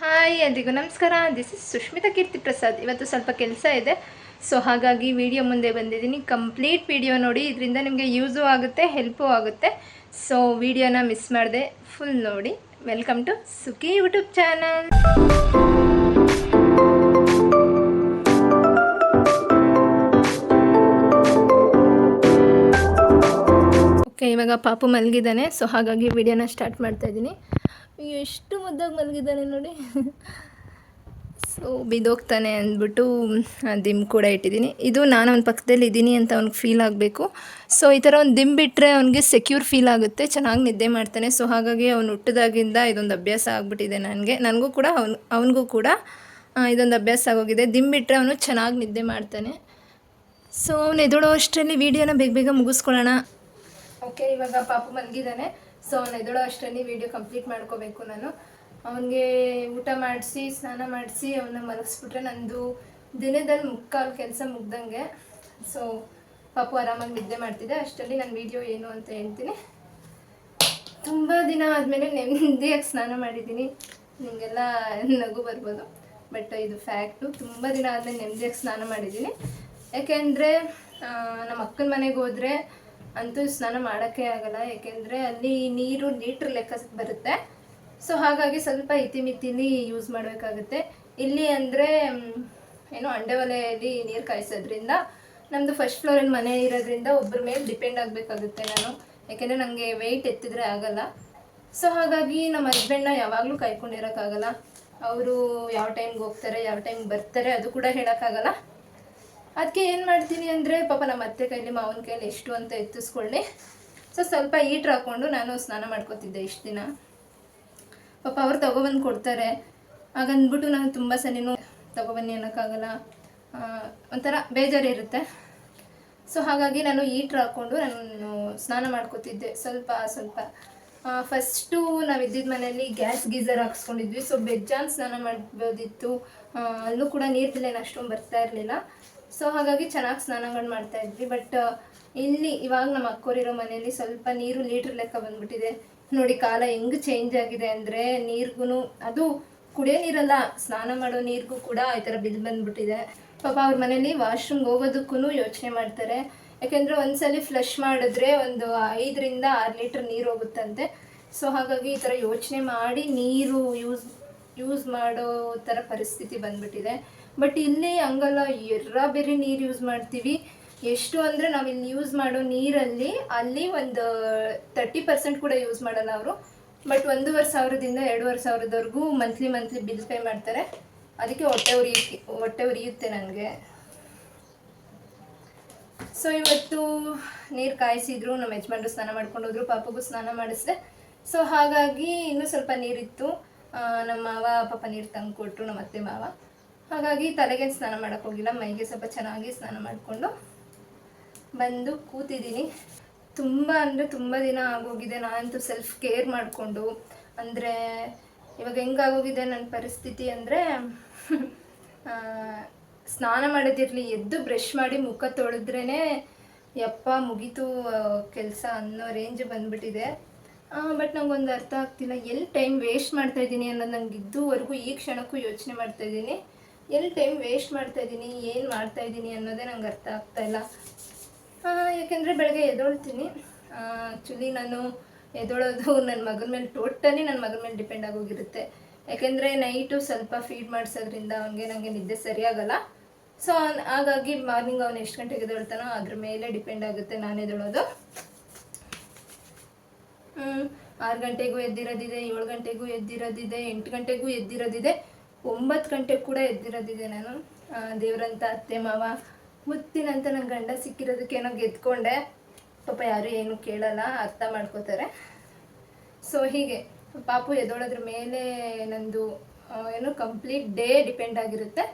Hi, ಎಲ್ರಿಗೂ ನಮಸ್ಕಾರ. This is Sushmita Keerthi Prasad. ಇವತ್ತು ಸ್ವಲ್ಪ ಕೆಲಸ ಇದೆ. ಸೊ ಹಾಗಾಗಿ ವಿಡಿಯೋ ಮುಂದೆ ಬಂದಿದ್ದೀನಿ. ಕಂಪ್ಲೀಟ್ ವಿಡಿಯೋ ನೋಡಿ. ಇದರಿಂದ ನಿಮಗೆ ಯೂಸು ಆಗುತ್ತೆ ಹೆಲ್ಪು ಆಗುತ್ತೆ. ಸೊ ವಿಡಿಯೋನ ಮಿಸ್ ಮಾಡಿದೆ. ಫುಲ್ ನೋಡಿ. Welcome to Sukhi YouTube channel okay ಇವಾಗ ಪಾಪು ಮಲಗಿದ್ದಾನೆ. ಸೊ ಹಾಗಾಗಿ ವಿಡಿಯೋನ ಸ್ಟಾರ್ಟ್ ಮಾಡ್ತಾ ಇದ್ದೀನಿ. ಎಷ್ಟು ಮುದ್ದಾಗಿ ಮಲಗಿದ್ದಾನೆ ನೋಡಿ. ಸೊ ಬಿದ್ದೋಗ್ತಾನೆ ಅಂದ್ಬಿಟ್ಟು ದಿಮ್ ಕೂಡ ಇಟ್ಟಿದ್ದೀನಿ. ಇದು ನಾನು ಅವ್ನ ಪಕ್ಕದಲ್ಲಿ ಇದ್ದೀನಿ ಅಂತ ಅವ್ನಿಗೆ ಫೀಲ್ ಆಗಬೇಕು. ಸೊ ಈ ಥರ ಒಂದು ದಿಮ್ ಬಿಟ್ಟರೆ ಅವನಿಗೆ ಸೆಕ್ಯೂರ್ ಫೀಲ್ ಆಗುತ್ತೆ, ಚೆನ್ನಾಗಿ ನಿದ್ದೆ ಮಾಡ್ತಾನೆ. ಸೊ ಹಾಗಾಗಿ ಅವ್ನು ಹುಟ್ಟಿದಾಗಿಂದ ಇದೊಂದು ಅಭ್ಯಾಸ ಆಗಿಬಿಟ್ಟಿದೆ ನನಗೆ. ನನಗೂ ಕೂಡ ಅವ್ನು, ಅವನಿಗೂ ಕೂಡ ಇದೊಂದು ಅಭ್ಯಾಸ ಆಗೋಗಿದೆ. ದಿಮ್ ಬಿಟ್ಟರೆ ಅವನು ಚೆನ್ನಾಗಿ ನಿದ್ದೆ ಮಾಡ್ತಾನೆ. ಸೊ ಅವನು ಎದುಡೋ ಅಷ್ಟರಲ್ಲಿ ವೀಡಿಯೋನ ಬೇಗ ಬೇಗ ಮುಗಿಸ್ಕೊಳ್ಳೋಣ. ಓಕೆ ಇವಾಗ ಪಾಪು ಮಲಗಿದ್ದಾನೆ. ಸೊ ಅವ್ನು ಎದೊಳೋ ಅಷ್ಟರಲ್ಲಿ ವೀಡಿಯೋ ಕಂಪ್ಲೀಟ್ ಮಾಡ್ಕೋಬೇಕು ನಾನು. ಅವನಿಗೆ ಊಟ ಮಾಡಿಸಿ, ಸ್ನಾನ ಮಾಡಿಸಿ ಅವನ್ನ ಮಲಗಿಸ್ಬಿಟ್ರೆ ನಂದು ದಿನದಲ್ಲಿ ಮುಕ್ಕಾಲು ಕೆಲಸ ಮುಗ್ದಂಗೆ. ಸೊ ಪಾಪು ಆರಾಮಾಗಿ ನಿದ್ದೆ ಮಾಡ್ತಿದ್ದೆ ಅಷ್ಟರಲ್ಲಿ ನನ್ನ ವೀಡಿಯೋ ಏನು ಅಂತ ಹೇಳ್ತೀನಿ. ತುಂಬ ದಿನ ಆದಮೇಲೆ ನೆಮ್ಮದಿಯಾಗಿ ಸ್ನಾನ ಮಾಡಿದ್ದೀನಿ. ನಿಮಗೆಲ್ಲ ನಗು ಬರ್ಬೋದು. ಬಟ್ ಇದು ಫ್ಯಾಕ್ಟು ತುಂಬ ದಿನ ಆದಮೇಲೆ ನೆಮ್ಮದಿಯಾಗಿ ಸ್ನಾನ ಮಾಡಿದ್ದೀನಿ. ಯಾಕೆಂದರೆ ನಮ್ಮ ಅಕ್ಕನ ಮನೆಗೆ ಹೋದರೆ ಅಂತೂ ಸ್ನಾನ ಮಾಡೋಕ್ಕೆ ಆಗಲ್ಲ, ಯಾಕೆಂದರೆ ಅಲ್ಲಿ ನೀರು ಲೀಟ್ರ್ ಲೆಕ್ಕ ಬರುತ್ತೆ. ಸೊ ಹಾಗಾಗಿ ಸ್ವಲ್ಪ ಇತಿಮಿತಿಲಿ ಯೂಸ್ ಮಾಡಬೇಕಾಗುತ್ತೆ. ಇಲ್ಲಿ ಅಂದರೆ ಏನು ಅಂಡೆ ಒಲೆಯಲ್ಲಿ ನೀರು ಕಾಯಿಸೋದ್ರಿಂದ ನಮ್ಮದು ಫಸ್ಟ್ ಫ್ಲೋರಲ್ಲಿ ಮನೆ ಇರೋದ್ರಿಂದ ಒಬ್ಬರ ಮೇಲೆ ಡಿಪೆಂಡ್ ಆಗಬೇಕಾಗುತ್ತೆ ನಾನು. ಯಾಕೆಂದರೆ ನನಗೆ ವೆಯ್ಟ್ ಎತ್ತಿದ್ರೆ ಆಗಲ್ಲ. ಸೊ ಹಾಗಾಗಿ ನಮ್ಮ ಹಸ್ಬೆಂಡ್ನ ಯಾವಾಗಲೂ ಕಾಯ್ಕೊಂಡಿರೋಕ್ಕಾಗಲ್ಲ. ಅವರು ಯಾವ ಟೈಮ್ಗೆ ಹೋಗ್ತಾರೆ, ಯಾವ ಟೈಮ್ಗೆ ಬರ್ತಾರೆ, ಅದು ಕೂಡ ಹೇಳೋಕ್ಕಾಗಲ್ಲ. ಅದಕ್ಕೆ ಏನು ಮಾಡ್ತೀನಿ ಅಂದರೆ, ಪಾಪ ನಮ್ಮ ಅತ್ತೆ ಕೈಲಿ, ಮಾವನ ಕೈಲಿ ಎಷ್ಟು ಅಂತ ಎತ್ತಿಸ್ಕೊಳ್ಳಿ. ಸೊ ಸ್ವಲ್ಪ ಈಟ್ರ್ ಹಾಕ್ಕೊಂಡು ನಾನು ಸ್ನಾನ ಮಾಡ್ಕೋತಿದ್ದೆ ಇಷ್ಟು ದಿನ. ಪಾಪ ಅವ್ರು ತಗೊಬಂದು ಕೊಡ್ತಾರೆ. ಹಾಗಂದ್ಬಿಟ್ಟು ನಾನು ತುಂಬ ಸನಿನೂ ತಗೊಬನ್ನಿ ಅನ್ನೋಕ್ಕಾಗಲ್ಲ. ಒಂಥರ ಬೇಜಾರಿರುತ್ತೆ. ಸೊ ಹಾಗಾಗಿ ನಾನು ಈಟ್ರ್ ಹಾಕ್ಕೊಂಡು ನಾನು ಸ್ನಾನ ಮಾಡ್ಕೋತಿದ್ದೆ. ಸ್ವಲ್ಪ ಸ್ವಲ್ಪ. ಫಸ್ಟು ನಾವು ಇದ್ದಿದ್ದ ಮನೆಯಲ್ಲಿ ಗ್ಯಾಸ್ ಗೀಸರ್ ಹಾಕ್ಸ್ಕೊಂಡಿದ್ವಿ. ಸೊ ಬೆಜ್ಜಾನ್ ಸ್ನಾನ ಮಾಡ್ಬೋದಿತ್ತು. ಅಲ್ಲೂ ಕೂಡ ನೀರು ಅಷ್ಟೊಂದು ಬರ್ತಾ ಇರಲಿಲ್ಲ. ಸೊ ಹಾಗಾಗಿ ಚೆನ್ನಾಗಿ ಸ್ನಾನಗಳು ಮಾಡ್ತಾ ಇದ್ವಿ. ಬಟ್ ಇಲ್ಲಿ ಇವಾಗ ನಮ್ಮ ಅಕ್ಕೋರಿರೋ ಮನೆಯಲ್ಲಿ ಸ್ವಲ್ಪ ನೀರು ಲೀಟ್ರ್ ಲೆಕ್ಕ ಬಂದ್ಬಿಟ್ಟಿದೆ. ನೋಡಿ, ಕಾಲ ಹೆಂಗ್ ಚೇಂಜ್ ಆಗಿದೆ ಅಂದರೆ ನೀರಿಗೂ ಅದು ಕುಡಿಯೋ ನೀರಲ್ಲ, ಸ್ನಾನ ಮಾಡೋ ನೀರಿಗೂ ಕೂಡ ಈ ಥರ ಬಿಲ್ ಬಂದ್ಬಿಟ್ಟಿದೆ. ಪಾಪ ಅವ್ರ ಮನೇಲಿ ವಾಶ್ರೂಮ್ಗೆ ಹೋಗೋದಕ್ಕೂ ಯೋಚನೆ ಮಾಡ್ತಾರೆ. ಯಾಕೆಂದರೆ ಒಂದ್ಸಲಿ ಫ್ಲಶ್ ಮಾಡಿದ್ರೆ ಒಂದು ಐದರಿಂದ ಆರು ಲೀಟ್ರ್ ನೀರು ಹೋಗುತ್ತಂತೆ. ಸೊ ಹಾಗಾಗಿ ಈ ಥರ ಯೋಚನೆ ಮಾಡಿ ನೀರು ಯೂಸ್ ಯೂಸ್ ಮಾಡೋ ಥರ ಪರಿಸ್ಥಿತಿ ಬಂದ್ಬಿಟ್ಟಿದೆ. ಬಟ್ ಇಲ್ಲಿ ಹಂಗಲ್ಲ, ಎರ್ರ ಬೇರೆ ನೀರು ಯೂಸ್ ಮಾಡ್ತೀವಿ. ಎಷ್ಟು ಅಂದರೆ ನಾವಿಲ್ಲಿ ಯೂಸ್ ಮಾಡೋ ನೀರಲ್ಲಿ ಅಲ್ಲಿ ಒಂದು ತರ್ಟಿ ಪರ್ಸೆಂಟ್ ಕೂಡ ಯೂಸ್ ಮಾಡಲ್ಲ ಅವರು. ಬಟ್ ಒಂದೂವರೆ ಸಾವಿರದಿಂದ ಎರಡೂವರೆ ಸಾವಿರದವರೆಗೂ ಮಂತ್ಲಿ ಮಂತ್ಲಿ ಬಿಲ್ ಪೇ ಮಾಡ್ತಾರೆ. ಅದಕ್ಕೆ ಹೊಟ್ಟೆ ಉರಿ ಹೊಟ್ಟೆ ಉರಿಯುತ್ತೆ ನನಗೆ. ಸೊ ಇವತ್ತು ನೀರು ಕಾಯಿಸಿದ್ರು ನಮ್ಮ ಯಜಮಾನ್ರು ಸ್ನಾನ ಮಾಡ್ಕೊಂಡು ಹೋದ್ರು, ಪಾಪಗೂ ಸ್ನಾನ ಮಾಡಿಸಿದೆ. ಸೊ ಹಾಗಾಗಿ ಇನ್ನೂ ಸ್ವಲ್ಪ ನೀರಿತ್ತು. ನಮ್ಮ ಮಾವ ಪಾಪ ನೀರು ತಂದು ಕೊಟ್ಟರು ನಮ್ಮ ಅತ್ತೆ ಮಾವ. ಹಾಗಾಗಿ ತಲೆಗೆ ಸ್ನಾನ ಮಾಡೋಕ್ಕೆ ಹೋಗಿಲ್ಲ, ಮೈಗೆ ಸ್ವಲ್ಪ ಚೆನ್ನಾಗಿ ಸ್ನಾನ ಮಾಡಿಕೊಂಡು ಬಂದು ಕೂತಿದ್ದೀನಿ. ತುಂಬ ಅಂದರೆ ತುಂಬ ದಿನ ಆಗೋಗಿದೆ, ನಾನಂತೂ ಸೆಲ್ಫ್ ಕೇರ್ ಮಾಡಿಕೊಂಡು. ಅಂದರೆ ಇವಾಗ ಹೆಂಗಾಗೋಗಿದೆ ನನ್ನ ಪರಿಸ್ಥಿತಿ ಅಂದರೆ ಸ್ನಾನ ಮಾಡೋದಿರಲಿ, ಎದ್ದು ಬ್ರಷ್ ಮಾಡಿ ಮುಖ ತೊಳೆದ್ರೇ ಯಪ್ಪ ಮುಗೀತು ಕೆಲಸ ಅನ್ನೋ ರೇಂಜ್ ಬಂದ್ಬಿಟ್ಟಿದೆ. ಬಟ್ ನಂಗೊಂದು ಅರ್ಥ ಆಗ್ತಿಲ್ಲ, ಎಲ್ಲಿ ಟೈಮ್ ವೇಸ್ಟ್ ಮಾಡ್ತಾ ಇದ್ದೀನಿ ಅನ್ನೋದು ನನಗೆ ಇದುವರೆಗೂ ಈ ಕ್ಷಣಕ್ಕೂ ಯೋಚನೆ ಮಾಡ್ತಾ ಇದ್ದೀನಿ. ಎಲ್ಲಿ ಟೈಮ್ ವೇಸ್ಟ್ ಮಾಡ್ತಾ ಇದ್ದೀನಿ ಏನು ಮಾಡ್ತಾ ಇದ್ದೀನಿ ಅನ್ನೋದೇ ನಂಗೆ ಅರ್ಥ ಆಗ್ತಾ ಇಲ್ಲ. ಯಾಕೆಂದರೆ ಬೆಳಗ್ಗೆ ಎದ್ದೋಳ್ತೀನಿ. ಆ್ಯಕ್ಚುಲಿ ನಾನು ಎದೊಳೋದು ನನ್ನ ಮಗನ ಮೇಲೆ ಟೋಟಲಿ ನನ್ನ ಮಗನ ಮೇಲೆ ಡಿಪೆಂಡ್ ಆಗೋಗಿರುತ್ತೆ. ಯಾಕೆಂದರೆ ನೈಟು ಸ್ವಲ್ಪ ಫೀಡ್ ಮಾಡಿಸೋದ್ರಿಂದ ಅವನಿಗೆ ನನಗೆ ನಿದ್ದೆ ಸರಿಯಾಗಲ್ಲ. ಸೊ ಹಾಗಾಗಿ ಮಾರ್ನಿಂಗ್ ಅವನು ಎಷ್ಟು ಗಂಟೆಗೆ ಎದ್ದೋಳ್ತಾನೋ ಅದ್ರ ಮೇಲೆ ಡಿಪೆಂಡ್ ಆಗುತ್ತೆ ನಾನು ಎದೊಳೋದು ಆರು ಗಂಟೆಗೂ ಎದ್ದಿರೋದಿದೆ, ಏಳು ಗಂಟೆಗೂ ಎದ್ದಿರೋದಿದೆ, ಎಂಟು ಗಂಟೆಗೂ ಎದ್ದಿರೋದಿದೆ. ಒಂಬತ್ತು ಗಂಟೆ ಕೂಡ ಎದ್ದಿರೋದಿದೆ ನಾನು. ದೇವರಂತ ಅತ್ತೆ, ಮಾವ, ಮುತ್ತಿನಂತ ನನ್ನ ಗಂಡ ಸಿಕ್ಕಿರೋದಕ್ಕೆ ಏನೋ ಗೆದ್ಕೊಂಡೆ. ಪಾಪ ಯಾರು ಏನು ಕೇಳಲ್ಲ, ಅರ್ಥ ಮಾಡ್ಕೋತಾರೆ. ಸೊ ಹೀಗೆ. ಪಾಪು ಎದೋಳೋದ್ರ ಮೇಲೆ ನಂದು ಏನು ಕಂಪ್ಲೀಟ್ ಡೇ ಡಿಪೆಂಡ್ ಆಗಿರುತ್ತೆ.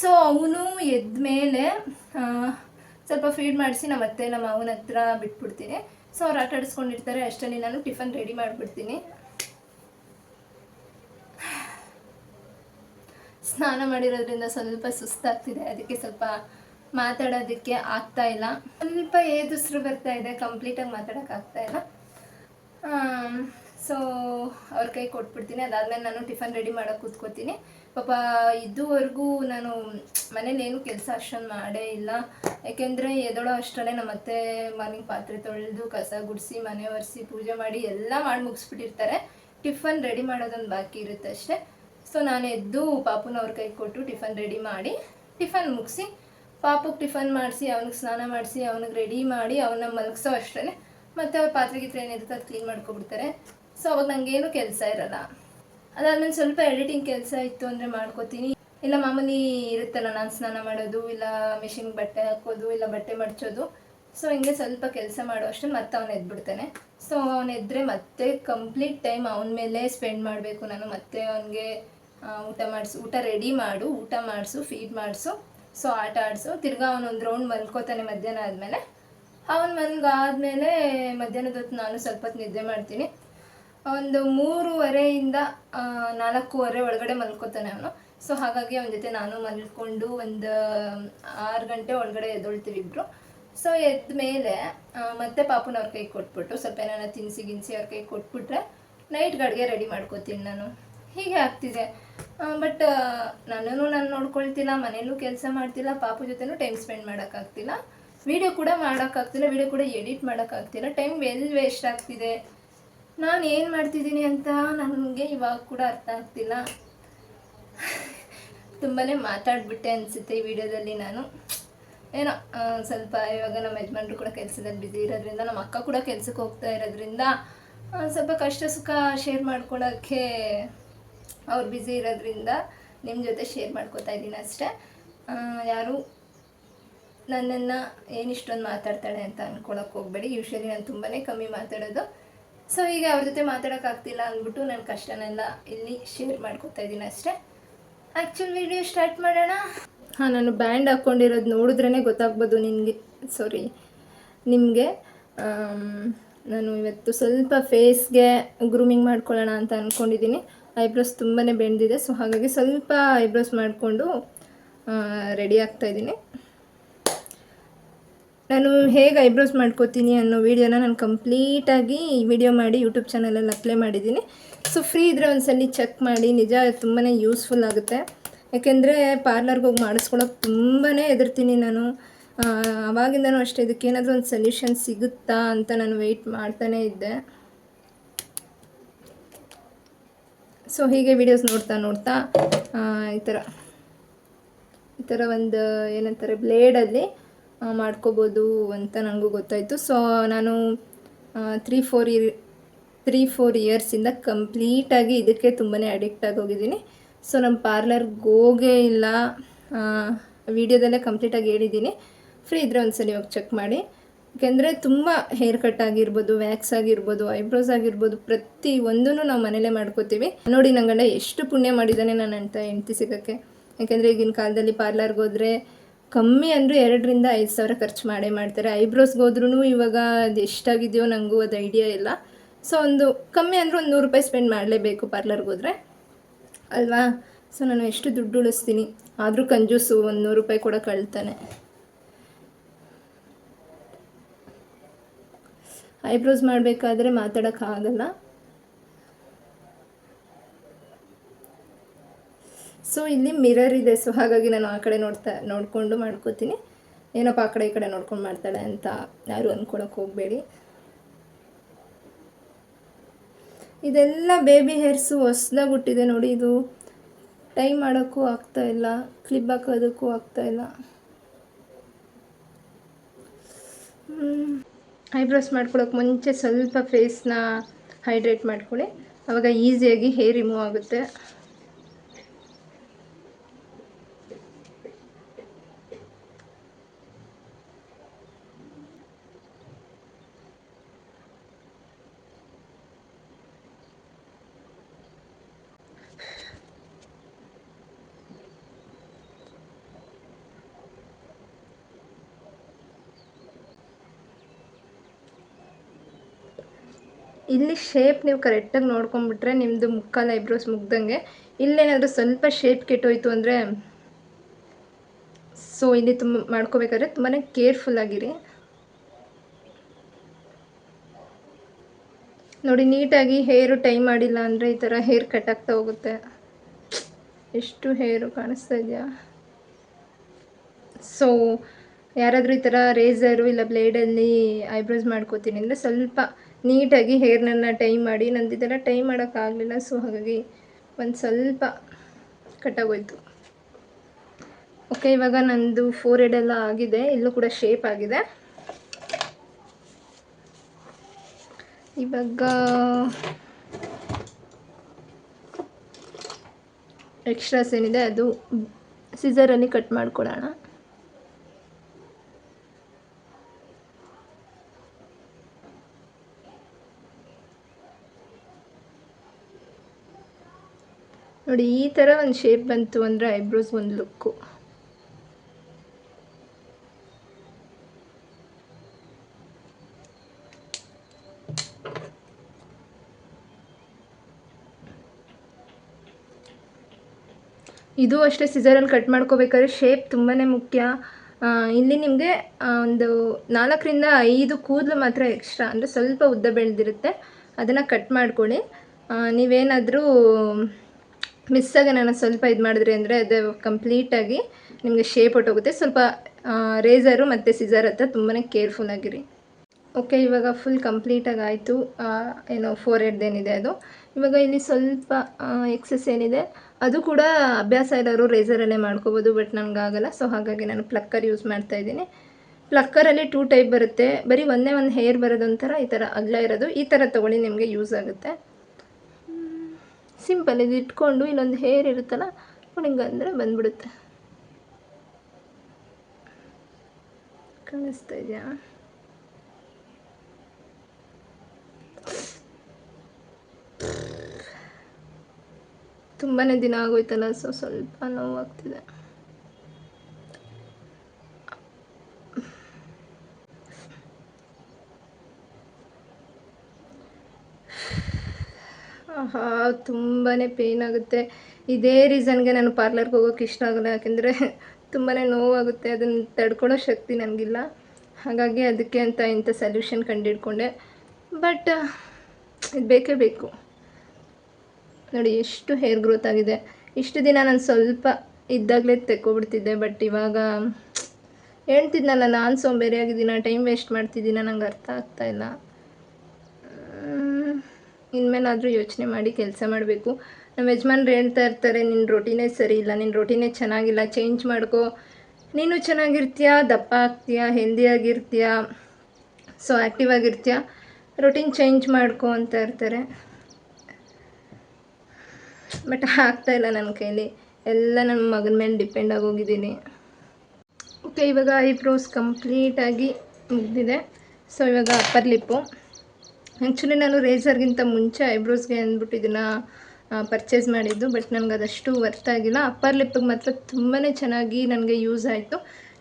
ಸೊ ಅವನು ಎದ್ದ ಮೇಲೆ ಸ್ವಲ್ಪ ಫೀಡ್ ಮಾಡಿಸಿ ನಮ್ಮ ಅತ್ತೆ, ನಮ್ಮ ಅವನ ಹತ್ರ ಬಿಟ್ಬಿಡ್ತೀನಿ. ಸೊ ಅವ್ರು ಆಟ ಅಷ್ಟರಲ್ಲಿ ನಾನು ಟಿಫನ್ ರೆಡಿ ಮಾಡಿಬಿಡ್ತೀನಿ. ಸ್ನಾನ ಮಾಡಿರೋದ್ರಿಂದ ಸ್ವಲ್ಪ ಸುಸ್ತಾಗ್ತಿದೆ. ಅದಕ್ಕೆ ಸ್ವಲ್ಪ ಮಾತಾಡೋದಕ್ಕೆ ಆಗ್ತಾ ಇಲ್ಲ. ಸ್ವಲ್ಪ ಏದುಸ್ರು ಬರ್ತಾ ಇದೆ. ಕಂಪ್ಲೀಟಾಗಿ ಮಾತಾಡೋಕೆ ಆಗ್ತಾ ಇಲ್ಲ. ಸೊ, ಅವ್ರ ಕೈ ಕೊಟ್ಬಿಡ್ತೀನಿ. ಅದಾದಮೇಲೆ ನಾನು ಟಿಫನ್ ರೆಡಿ ಮಾಡೋಕೆ ಕೂತ್ಕೋತೀನಿ. ಪಾಪ ಇದುವರೆಗೂ ನಾನು ಮನೇಲಿ ಏನು ಕೆಲಸ ಅಷ್ಟೊಂದು ಮಾಡೇ ಇಲ್ಲ. ಯಾಕೆಂದರೆ ಎದೊಳೋ ಅಷ್ಟರಲ್ಲೇ ನಮ್ಮ ಅತ್ತೆ ಮಾರ್ನಿಂಗ್ ಪಾತ್ರೆ ತೊಳೆದು, ಕಸ ಗುಡಿಸಿ, ಮನೆ ಒರೆಸಿ, ಪೂಜೆ ಮಾಡಿ ಎಲ್ಲ ಮಾಡಿ ಮುಗಿಸ್ಬಿಟ್ಟಿರ್ತಾರೆ ಟಿಫನ್ ರೆಡಿ ಮಾಡೋದೊಂದು ಬಾಕಿ ಇರುತ್ತೆ ಅಷ್ಟೇ. ಸೊ ನಾನು ಎದ್ದು ಪಾಪುನ ಅವ್ರ ಕೈ ಕೊಟ್ಟು ಟಿಫನ್ ರೆಡಿ ಮಾಡಿ, ಟಿಫನ್ ಮುಗಿಸಿ, ಪಾಪುಗೆ ಟಿಫನ್ ಮಾಡಿಸಿ, ಅವ್ನಿಗೆ ಸ್ನಾನ ಮಾಡಿಸಿ, ಅವ್ನಿಗೆ ರೆಡಿ ಮಾಡಿ ಅವನ್ನ ಮಲಗಿಸೋ ಅಷ್ಟೇ ಮತ್ತು ಅವ್ರ ಪಾತ್ರೆ ಗಿತ್ರೆ ಏನಿರುತ್ತೆ ಅದು ಕ್ಲೀನ್ ಮಾಡ್ಕೊಬಿಡ್ತಾರೆ. ಸೊ ಅವಾಗ ನನಗೇನು ಕೆಲಸ ಇರಲ್ಲ. ಅದಾದ್ಮೇಲೆ ಸ್ವಲ್ಪ ಎಡಿಟಿಂಗ್ ಕೆಲಸ ಇತ್ತು ಅಂದರೆ ಮಾಡ್ಕೋತೀನಿ. ಇಲ್ಲ ಮಾಮೂಲಿ ಇರುತ್ತಲ್ಲ, ನಾನು ಸ್ನಾನ ಮಾಡೋದು, ಇಲ್ಲ ಮಿಷಿನ್ಗೆ ಬಟ್ಟೆ ಹಾಕೋದು, ಇಲ್ಲ ಬಟ್ಟೆ ಮಡ್ಚೋದು. ಸೊ ಹಿಂಗೆ ಸ್ವಲ್ಪ ಕೆಲಸ ಮಾಡೋ ಅಷ್ಟೇ ಮತ್ತೆ ಅವನು ಎದ್ಬಿಡ್ತಾನೆ. ಸೊ ಅವನು ಎದ್ದರೆ ಮತ್ತೆ ಕಂಪ್ಲೀಟ್ ಟೈಮ್ ಅವನ ಮೇಲೆ ಸ್ಪೆಂಡ್ ಮಾಡಬೇಕು. ನಾನು ಮತ್ತೆ ಅವನಿಗೆ ಊಟ ಮಾಡಿಸು, ಊಟ ರೆಡಿ ಮಾಡು, ಊಟ ಮಾಡಿಸು ಫೀಡ್ ಮಾಡಿಸು ಸೊ ಆಟ ಆಡಿಸು. ತಿರ್ಗಾ ಅವನೊಂದು ರೌಂಡ್ ಮಲ್ಕೋತಾನೆ ಮಧ್ಯಾಹ್ನ ಆದಮೇಲೆ. ಅವನು ಮನ್ಗಾದ್ಮೇಲೆ ಮಧ್ಯಾಹ್ನದ ಹೊತ್ತು ನಾನು ಸ್ವಲ್ಪ ಹೊತ್ತು ನಿದ್ದೆ ಮಾಡ್ತೀನಿ. ಒಂದು ಮೂರುವರೆಯಿಂದ ನಾಲ್ಕೂವರೆ ಒಳಗಡೆ ಮಲ್ಕೋತಾನೆ ಅವನು. ಸೊ ಹಾಗಾಗಿ ಅವನ ಜೊತೆ ನಾನು ಮಲ್ಕೊಂಡು ಒಂದು ಆರು ಗಂಟೆ ಒಳಗಡೆ ಎದ್ದೊಳ್ತೀವಿ ಇಬ್ಬರು ಸೊ ಎದ್ದ ಮೇಲೆ ಮತ್ತೆ ಪಾಪುನ ಅವ್ರ ಕೈ ಕೊಟ್ಬಿಟ್ಟು, ಸ್ವಲ್ಪ ಏನಾರ ತಿನ್ಸಿ ಗಿನ್ಸಿ ಅವ್ರ ಕೈ ಕೊಟ್ಬಿಟ್ರೆ ನೈಟ್ ಅಡುಗೆ ರೆಡಿ ಮಾಡ್ಕೋತೀನಿ ನಾನು. ಹೀಗೆ ಆಗ್ತಿದೆ. ಬಟ್ ನನ್ನನ್ನು ನಾನು ನೋಡ್ಕೊಳ್ತಿಲ್ಲ ಮನೇಲೂ ಕೆಲಸ ಮಾಡ್ತಿಲ್ಲ, ಪಾಪು ಜೊತೆನೂ ಟೈಮ್ ಸ್ಪೆಂಡ್ ಮಾಡೋಕ್ಕಾಗ್ತಿಲ್ಲ. ವಿಡಿಯೋ ಕೂಡ ಮಾಡೋಕ್ಕಾಗ್ತಿಲ್ಲ ವಿಡಿಯೋ ಕೂಡ ಎಡಿಟ್ ಮಾಡೋಕ್ಕಾಗ್ತಿಲ್ಲ. ಟೈಮ್ ವೆಲ್ ವೇಸ್ಟ್ ಆಗ್ತಿದೆ. ನಾನು ಏನು ಮಾಡ್ತಿದ್ದೀನಿ ಅಂತ ನನಗೆ ಇವಾಗ ಕೂಡ ಅರ್ಥ ಆಗ್ತಿಲ್ಲ. ತುಂಬಾ ಮಾತಾಡ್ಬಿಟ್ಟೆ ಅನಿಸುತ್ತೆ ಈ ವಿಡಿಯೋದಲ್ಲಿ ನಾನು. ಏನೋ ಸ್ವಲ್ಪ ಇವಾಗ ನಮ್ಮ ಯಜಮಾನ್ರು ಕೂಡ ಕೆಲಸದಲ್ಲಿ ಬ್ಯುಸಿ ಇರೋದ್ರಿಂದ, ನಮ್ಮ ಅಕ್ಕ ಕೂಡ ಕೆಲಸಕ್ಕೆ ಹೋಗ್ತಾ ಇರೋದ್ರಿಂದ ಸ್ವಲ್ಪ ಕಷ್ಟ ಸುಖ ಶೇರ್ ಮಾಡ್ಕೊಳ್ಳೋಕ್ಕೆ ಅವ್ರು ಬ್ಯುಸಿ ಇರೋದ್ರಿಂದ ನಿಮ್ಮ ಜೊತೆ ಶೇರ್ ಮಾಡ್ಕೋತಾ ಇದ್ದೀನಿ ಅಷ್ಟೇ. ಯಾರು ನನ್ನನ್ನು ಏನಿಷ್ಟೊಂದು ಮಾತಾಡ್ತಾಳೆ ಅಂತ ಅಂದ್ಕೊಳಕ್ಕೆ ಹೋಗಬೇಡಿ. ಯೂಶ್ವಲಿ ನಾನು ತುಂಬಾ ಕಮ್ಮಿ ಮಾತಾಡೋದು. ಸೊ ಈಗ ಅವ್ರ ಜೊತೆ ಮಾತಾಡೋಕ್ಕಾಗ್ತಿಲ್ಲ ಅಂದ್ಬಿಟ್ಟು ನನ್ನ ಕಷ್ಟನೆಲ್ಲ ಇಲ್ಲಿ ಶೇರ್ ಮಾಡ್ಕೊತಾ ಇದ್ದೀನಿ ಅಷ್ಟೇ. ಆ್ಯಕ್ಚುಲ್ ವಿಡಿಯೋ ಸ್ಟಾರ್ಟ್ ಮಾಡೋಣ? ಹಾಂ, ನಾನು ಬ್ಯಾಂಡ್ ಹಾಕ್ಕೊಂಡಿರೋದು ನೋಡಿದ್ರೇ ಗೊತ್ತಾಗ್ಬೋದು ನಿಮಗೆ ಸಾರಿ ನಿಮಗೆ. ನಾನು ಇವತ್ತು ಸ್ವಲ್ಪ ಫೇಸ್ಗೆ ಗ್ರೂಮಿಂಗ್ ಮಾಡ್ಕೊಳ್ಳೋಣ ಅಂತ ಅಂದ್ಕೊಂಡಿದ್ದೀನಿ ಐಬ್ರೋಸ್ ತುಂಬಾ ಬೆಂದಿದೆ. ಸೊ ಹಾಗಾಗಿ ಸ್ವಲ್ಪ ಐಬ್ರೋಸ್ ಮಾಡಿಕೊಂಡು ರೆಡಿ ಆಗ್ತಾಯಿದ್ದೀನಿ ನಾನು ಹೇಗೆ ಐಬ್ರೋಸ್ ಮಾಡ್ಕೋತೀನಿ ಅನ್ನೋ ವೀಡಿಯೋನ ನಾನು ಕಂಪ್ಲೀಟಾಗಿ ವಿಡಿಯೋ ಮಾಡಿ ಯೂಟ್ಯೂಬ್ ಚಾನಲಲ್ಲಿ ಅಪ್ಲೈ ಮಾಡಿದ್ದೀನಿ. ಸೊ ಫ್ರೀ ಇದ್ದರೆ ಒಂದ್ಸಲಿ ಚೆಕ್ ಮಾಡಿ. ನಿಜ ತುಂಬಾ ಯೂಸ್ಫುಲ್ ಆಗುತ್ತೆ. ಯಾಕೆಂದರೆ ಪಾರ್ಲರ್ಗೆ ಹೋಗಿ ಮಾಡಿಸ್ಕೊಳಕ್ಕೆ ತುಂಬಾ ಹೆದರ್ತೀನಿ ನಾನು. ಆವಾಗಿಂದನೂ ಅಷ್ಟೇ ಇದಕ್ಕೇನಾದರೂ ಒಂದು ಸೊಲ್ಯೂಷನ್ ಸಿಗುತ್ತಾ ಅಂತ ನಾನು ವೆಯ್ಟ್ ಮಾಡ್ತಾನೇ ಇದ್ದೆ. ಸೊ ಹೀಗೆ ವಿಡಿಯೋಸ್ ನೋಡ್ತಾ ನೋಡ್ತಾ ಈ ಥರ ಈ ಥರ ಒಂದು, ಏನಂತಾರೆ ಬ್ಲೇಡಲ್ಲಿ ಮಾಡ್ಕೋಬೋದು ಅಂತ ನನಗೂ ಗೊತ್ತಾಯಿತು. ಸೊ ನಾನು three four year three four ಇಯರ್ಸಿಂದ ಕಂಪ್ಲೀಟಾಗಿ ಇದಕ್ಕೆ ತುಂಬಾ ಅಡಿಕ್ಟ್ ಆಗೋಗಿದ್ದೀನಿ ಸೊ ನಮ್ಮ ಪಾರ್ಲರ್ಗೆ ಹೋಗೇ ಇಲ್ಲ. ವಿಡಿಯೋದಲ್ಲೇ ಕಂಪ್ಲೀಟಾಗಿ ಹೇಳಿದ್ದೀನಿ. ಫ್ರೀ ಇದ್ದರೆ ಒಂದ್ಸಲಿ ಹೋಗಿ ಚೆಕ್ ಮಾಡಿ. ಯಾಕೆಂದರೆ ತುಂಬ ಹೇರ್ ಕಟ್ ಆಗಿರ್ಬೋದು ವ್ಯಾಕ್ಸ್ ಆಗಿರ್ಬೋದು ಐಬ್ರೋಸ್ ಆಗಿರ್ಬೋದು, ಪ್ರತಿ ಒಂದೂ ನಾವು ಮನೇಲೇ ಮಾಡ್ಕೋತೀವಿ. ನೋಡಿ ನಂಗಂಡ ಎಷ್ಟು ಪುಣ್ಯ ಮಾಡಿದ್ದಾನೆ ನಾನು ಅಂತ ಹೆಂಡ್ತಿ ಸಿಗೋಕ್ಕೆ. ಯಾಕೆಂದರೆ ಈಗಿನ ಕಾಲದಲ್ಲಿ ಪಾರ್ಲರ್ಗೆ ಹೋದರೆ ಕಮ್ಮಿ ಅಂದರೆ ಎರಡರಿಂದ ಐದು ಸಾವಿರ ಖರ್ಚು ಮಾಡೇ ಮಾಡ್ತಾರೆ. ಐಬ್ರೋಸ್ಗೆ ಹೋದ್ರೂ ಇವಾಗ ಅದು ಎಷ್ಟಾಗಿದೆಯೋ ನನಗೂ ಅದು ಐಡಿಯಾ ಇಲ್ಲ. ಸೊ ಒಂದು ಕಮ್ಮಿ ಅಂದರೆ ಒಂದು ನೂರು ರೂಪಾಯಿ ಸ್ಪೆಂಡ್ ಮಾಡಲೇಬೇಕು ಪಾರ್ಲರ್ಗೆ ಹೋದರೆ. ಅಲ್ವಾ? ಸೊ ನಾನು ಎಷ್ಟು ದುಡ್ಡು ಉಳಿಸ್ತೀನಿ. ಆದರೂ ಕಂಜೂಸು ಒಂದು ನೂರು ರೂಪಾಯಿ ಕೂಡ ಕಳ್ತಾನೆ. ಐಬ್ರೋಸ್ ಮಾಡಬೇಕಾದ್ರೆ ಮಾತಾಡೋಕ್ಕಾಗಲ್ಲ. ಸೊ ಇಲ್ಲಿ ಮಿರರ್ ಇದೆ. ಸೊ ಹಾಗಾಗಿ ನಾನು ಆ ಕಡೆ ನೋಡ್ತಾ, ನೋಡಿಕೊಂಡು ಮಾಡ್ಕೋತೀನಿ. ಏನಪ್ಪ ಆ ಕಡೆ ಈ ಕಡೆ ನೋಡ್ಕೊಂಡು ಮಾಡ್ತಾಳೆ ಅಂತ ಯಾರು ಅಂದ್ಕೊಳಕ್ಕೆ ಹೋಗಬೇಡಿ. ಇದೆಲ್ಲ ಬೇಬಿ ಹೇರ್ಸು ಹೊಸ್ದಾಗಿ ಹುಟ್ಟಿದೆ ನೋಡಿ ಇದು. ಟೈ ಮಾಡೋಕ್ಕೂ ಆಗ್ತಾ ಇಲ್ಲ. ಕ್ಲಿಪ್ ಹಾಕೋದಕ್ಕೂ ಆಗ್ತಾ ಇಲ್ಲ. ಐಬ್ರೋಸ್ ಮಾಡ್ಕೊಳ್ಳೋಕೆ ಮುಂಚೆ ಸ್ವಲ್ಪ ಫೇಸ್ನ ಹೈಡ್ರೇಟ್ ಮಾಡ್ಕೊಳ್ಳಿ. ಆವಾಗ ಈಸಿಯಾಗಿ ಹೇರ್ ರಿಮೂವ್ ಆಗುತ್ತೆ. ಇಲ್ಲಿ ಶೇಪ್ ನೀವು ಕರೆಕ್ಟಾಗಿ ನೋಡ್ಕೊಂಬಿಟ್ರೆ ನಿಮ್ಮದು ಮುಕ್ಕಾಲು ಐಬ್ರೋಸ್ ಮುಗ್ದಂಗೆ. ಇಲ್ಲೇನಾದರೂ ಸ್ವಲ್ಪ ಶೇಪ್ ಕೆಟ್ಟೋಯ್ತು ಅಂದರೆ ಸೊ ಇಲ್ಲಿ ತುಂಬ ಮಾಡ್ಕೋಬೇಕಾದ್ರೆ ತುಂಬಾ ಕೇರ್ಫುಲ್ ಆಗಿರಿ. ನೋಡಿ, ನೀಟಾಗಿ ಹೇರು ಟೈ ಮಾಡಿಲ್ಲ ಅಂದರೆ ಈ ಥರ ಹೇರ್ ಕಟ್ ಆಗ್ತಾ ಹೋಗುತ್ತೆ. ಎಷ್ಟು ಹೇರು ಕಾಣಿಸ್ತಾ ಇದೆಯಾ? ಸೊ ಯಾರಾದರೂ ಈ ಥರ ರೇಸರು ಇಲ್ಲ ಬ್ಲೇಡಲ್ಲಿ ಐಬ್ರೋಸ್ ಮಾಡ್ಕೋತೀನಿ ಅಂದರೆ ಸ್ವಲ್ಪ ನೀಟಾಗಿ ಹೇರ್ನನ್ನು ಟೈ ಮಾಡಿ, ನಂದು ಇದೆಲ್ಲ ಟೈ ಮಾಡೋಕ್ಕಾಗಲಿಲ್ಲ ಸೊ ಹಾಗಾಗಿ ಒಂದು ಸ್ವಲ್ಪ ಕಟ್ಟಾಗೋಯ್ತು ಓಕೆ ಇವಾಗ ನಂದು ಫೋರ್ ಎಲ್ಲ ಆಗಿದೆ, ಇಲ್ಲೂ ಕೂಡ ಶೇಪ್ ಆಗಿದೆ. ಇವಾಗ ಎಕ್ಸ್ಟ್ರಾಸ್ ಏನಿದೆ, ಅದು ಸಿಸರಲ್ಲಿ ಕಟ್ ಮಾಡ್ಕೊಳ್ಳೋಣ ನೋಡಿ, ಈ ಥರ ಒಂದು ಶೇಪ್ ಬಂತು ಅಂದರೆ ಐಬ್ರೋಸ್ ಒಂದು ಲುಕ್ಕು ಇದು ಅಷ್ಟೇ ಸಿಸರಲ್ಲಿ ಕಟ್ ಮಾಡ್ಕೋಬೇಕಾದ್ರೆ ಶೇಪ್ ತುಂಬಾ ಮುಖ್ಯ. ಇಲ್ಲಿ ನಿಮಗೆ ಒಂದು ನಾಲ್ಕರಿಂದ ಐದು ಕೂದಲು ಮಾತ್ರ ಎಕ್ಸ್ಟ್ರಾ ಅಂದರೆ ಸ್ವಲ್ಪ ಉದ್ದ ಬೆಳೆದಿರುತ್ತೆ. ಅದನ್ನು ಕಟ್ ಮಾಡ್ಕೊಳ್ಳಿ. ನೀವೇನಾದರೂ ಮಿಸ್ಸಾಗಿ ನಾನು ಸ್ವಲ್ಪ ಇದು ಮಾಡಿದ್ರಿ ಅಂದರೆ ಅದು ಕಂಪ್ಲೀಟಾಗಿ ನಿಮಗೆ ಶೇಪ್ ಹೊಟ್ಟೋಗುತ್ತೆ. ಸ್ವಲ್ಪ ರೇಸರು ಮತ್ತು ಸಿಸರ್ ಹತ್ರ ತುಂಬಾ ಕೇರ್ಫುಲ್ ಆಗಿರಿ. ಓಕೆ ಇವಾಗ ಫುಲ್ ಕಂಪ್ಲೀಟಾಗಿ ಆಯಿತು. ಏನೋ ಫೋರ್ ಏನಿದೆ ಅದು. ಇವಾಗ ಇಲ್ಲಿ ಸ್ವಲ್ಪ ಎಕ್ಸಸ್ ಏನಿದೆ. ಅದು ಕೂಡ ಅಭ್ಯಾಸ ಇರೋರು ರೇಸರಲ್ಲೇ ಮಾಡ್ಕೋಬೋದು ಬಟ್ ನನಗಾಗಲ್ಲ ಸೊ ಹಾಗಾಗಿ ನಾನು ಪ್ಲಕ್ಕರ್ ಯೂಸ್ ಮಾಡ್ತಾ ಇದ್ದೀನಿ. ಪ್ಲಕ್ಕರಲ್ಲಿ ಟೂ ಟೈಪ್ ಬರುತ್ತೆ. ಬರೀ ಒಂದೇ ಒಂದು ಹೇರ್ ಬರೋದೊಂಥರ ಈ ಥರ ಅಗಲ ಇರೋದು. ಈ ಥರ ತೊಗೊಳ್ಳಿ ನಿಮಗೆ ಯೂಸ್ ಆಗುತ್ತೆ. ಸಿಂಪಲ್ ಇದು ಇಟ್ಕೊಂಡು ಇನ್ನೊಂದು ಹೇರ್ ಇರುತ್ತಲ್ಲ ಹಿಂಗಂದರೆ ಬಂದ್ಬಿಡುತ್ತೆ. ಕಾಣಿಸ್ತಾ ಇದೆಯಾ? ತುಂಬಾ ದಿನ ಆಗೋಯ್ತಲ್ಲ, ಸೊ ಸ್ವಲ್ಪ ನೋವಾಗ್ತಿದೆ. ತುಂಬಾ ಪೇಯ್ನ್ ಆಗುತ್ತೆ. ಇದೇ ರೀಸನ್ಗೆ ನಾನು ಪಾರ್ಲರ್ಗೆ ಹೋಗೋಕೆ ಇಷ್ಟ ಆಗಲ್ಲ. ಯಾಕೆಂದರೆ ತುಂಬಾ ನೋವಾಗುತ್ತೆ. ಅದನ್ನು ತಡ್ಕೊಳ್ಳೋ ಶಕ್ತಿ ನನಗಿಲ್ಲ. ಹಾಗಾಗಿ ಅದಕ್ಕೆ ಅಂತ ಇಂಥ ಸೊಲ್ಯೂಷನ್ ಕಂಡಿಡ್ಕೊಂಡೆ. ಬಟ್ ಇದು ಬೇಕೇ ಬೇಕು. ನೋಡಿ, ಎಷ್ಟು ಹೇರ್ ಗ್ರೋತ್ ಆಗಿದೆ. ಇಷ್ಟು ದಿನ ನಾನು ಸ್ವಲ್ಪ ಇದ್ದಾಗಲೇ ತೆಕ್ಕೊಬಿಡ್ತಿದ್ದೆ. ಬಟ್ ಇವಾಗ ಹೇಳ್ತಿದ್ನಲ್ಲ, ನಾನು ಸೋಂಬೇರಿಯಾಗಿದ್ದೀನ. Time waste ಮಾಡ್ತಿದ್ದೀನ. ನಂಗೆ ಅರ್ಥ ಆಗ್ತಾಯಿಲ್ಲ ಇನ್ಮೇಲಾದರೂ ಯೋಚನೆ ಮಾಡಿ ಕೆಲಸ ಮಾಡಬೇಕು. ನಮ್ಮ ಯಜಮಾನ್ರು ಹೇಳ್ತಾ ಇರ್ತಾರೆ ನಿನ್ನ ರೊಟೀನೇ ಸರಿ ಇಲ್ಲ ನಿನ್ನ ರೊಟೀನೇ ಚೆನ್ನಾಗಿಲ್ಲ ಚೇಂಜ್ ಮಾಡ್ಕೋ. ನೀನು ಚೆನ್ನಾಗಿರ್ತೀಯ, ದಪ್ಪ ಆಗ್ತೀಯ ಹೆಲ್ದಿಯಾಗಿರ್ತೀಯ ಸೊ ಆ್ಯಕ್ಟಿವ್ ಆಗಿರ್ತೀಯ ರೊಟೀನ್ ಚೇಂಜ್ ಮಾಡ್ಕೊ ಅಂತ ಇರ್ತಾರೆ. ಬಟ್ ಆಗ್ತಾ ಇಲ್ಲ ನನ್ನ ಕೈಲಿ. ಎಲ್ಲ ನನ್ನ ಮಗನ ಮೇಲೆ ಡಿಪೆಂಡ್ ಆಗೋಗಿದ್ದೀನಿ. ಓಕೆ ಇವಾಗ ಐಬ್ರೋಸ್ ಕಂಪ್ಲೀಟಾಗಿ ಮುಗಿದಿದೆ. ಸೊ ಇವಾಗ ಅಪ್ಪರ್ ಲಿಪ್ಪು ಆ್ಯಕ್ಚುಲಿ ನಾನು ರೇಸರ್ಗಿಂತ ಮುಂಚೆ ಐಬ್ರೋಸ್ಗೆ ಅಂದ್ಬಿಟ್ಟು ಇದನ್ನು ಪರ್ಚೇಸ್ ಮಾಡಿದ್ದು ಬಟ್ ನನಗೆ ಅದಷ್ಟು ವರ್ತ್ ಆಗಿಲ್ಲ. ಅಪ್ಪರ್ ಲಿಪ್ಪಿಗೆ ಮಾತ್ರ ತುಂಬಾ ಚೆನ್ನಾಗಿ ನನಗೆ ಯೂಸ್ ಆಯಿತು.